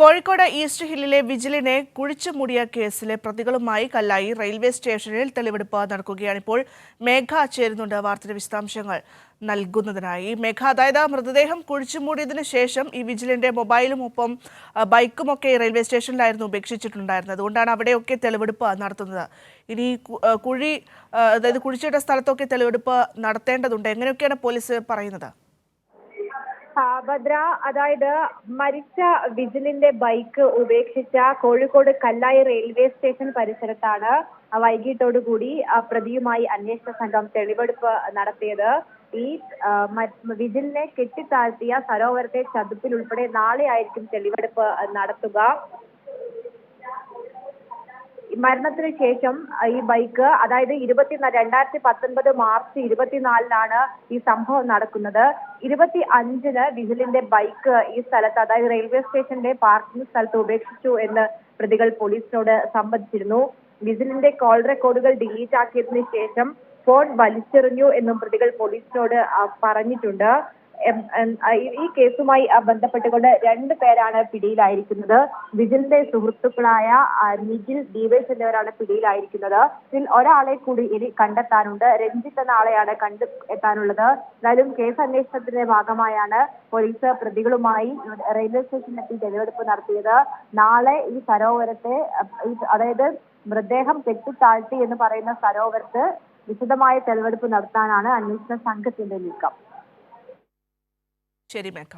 Kozhikode east ഹില്ലിലെ വിജിലിനെ കുഴിച്ചു മുടിയ കേസിലെ പ്രതികളുമായി കല്ലായി railway സ്റ്റേഷനിൽ തെളിവെടുപ്പ് നടക്കുകയാണ് ഇപ്പോൾ മേഘ ചേരുന്നുണ്ട് വാർത്തയുടെ വിശദാംശങ്ങൾ നൽകുന്നതിനായി. മേഘ അതായത് മൃതദേഹം കുഴിച്ചു മൂടിയതിനു ശേഷം ഈ വിജിലിന്റെ മൊബൈലും ഒപ്പം ബൈക്കും ഒക്കെ റെയിൽവേ സ്റ്റേഷനിലായിരുന്നു ഉപേക്ഷിച്ചിട്ടുണ്ടായിരുന്നത്. അതുകൊണ്ടാണ് അവിടെയൊക്കെ തെളിവെടുപ്പ് നടത്തുന്നത്. ഇനി കുഴി അതായത് കുഴിച്ചിട്ട സ്ഥലത്തൊക്കെ തെളിവെടുപ്പ് നടത്തേണ്ടതുണ്ട്. എങ്ങനെയൊക്കെയാണ് പോലീസ് പറയുന്നത്? ഭദ്ര അതായത് മരിച്ച വിജിലിന്റെ ബൈക്ക് ഉപേക്ഷിച്ച കോഴിക്കോട് കല്ലായി റെയിൽവേ സ്റ്റേഷൻ പരിസരത്താണ് വൈകിട്ടോടുകൂടി പ്രതിയുമായി അന്വേഷണ സംഘം തെളിവെടുപ്പ് നടത്തിയത്. ഈ വിജിലിനെ കെട്ടിത്താഴ്ത്തിയ സരോവരത്തെ ചതുപ്പിൽ ഉൾപ്പെടെ നാളെ ആയിരിക്കും തെളിവെടുപ്പ് നടത്തുക. മരണത്തിന് ശേഷം ഈ ബൈക്ക് അതായത് ഇരുപത്തി രണ്ടായിരത്തി പത്തൊൻപത് മാർച്ച് ഇരുപത്തിനാലിനാണ് ഈ സംഭവം നടക്കുന്നത്. ഇരുപത്തി അഞ്ചിന് വിജിലിന്റെ ബൈക്ക് ഈ സ്ഥലത്ത് അതായത് റെയിൽവേ സ്റ്റേഷന്റെ പാർക്കിംഗ് സ്ഥലത്ത് ഉപേക്ഷിച്ചു എന്ന് പ്രതികൾ പോലീസിനോട് സംബന്ധിച്ചിരുന്നു. വിജിലിന്റെ കോൾ റെക്കോർഡുകൾ ഡിലീറ്റ് ആക്കിയതിനു ശേഷം ഫോൺ വലിച്ചെറിഞ്ഞു എന്നും പ്രതികൾ പോലീസിനോട് പറഞ്ഞിട്ടുണ്ട്. ഈ- കേസുമായി ബന്ധപ്പെട്ടുകൊണ്ട് രണ്ട് പേരാണ് പിടിയിലായിരിക്കുന്നത്. വിജിലിന്റെ സുഹൃത്തുക്കളായ നിഖിൽ ദീപേഷ് എന്നിവരാണ് പിടിയിലായിരിക്കുന്നത്. ഇതിൽ ഒരാളെ കൂടി ഇനി കണ്ടെത്താനുണ്ട്. രഞ്ജിത്ത് എന്ന ആളെയാണ് കണ്ടു എത്താനുള്ളത്. എന്നാലും കേസ് അന്വേഷണത്തിന്റെ ഭാഗമായാണ് പോലീസ് പ്രതികളുമായി റെയിൽവേ സ്റ്റേഷനിലെത്തി തെളിവെടുപ്പ് നടത്തിയത്. നാളെ ഈ സരോവരത്തെ അതായത് മൃതദേഹം കെട്ടിത്താഴ്ത്തി എന്ന് പറയുന്ന സരോവരത്ത് വിശദമായ തെളിവെടുപ്പ് നടത്താനാണ് അന്വേഷണ സംഘത്തിന്റെ നീക്കം. ശരി മേഘ.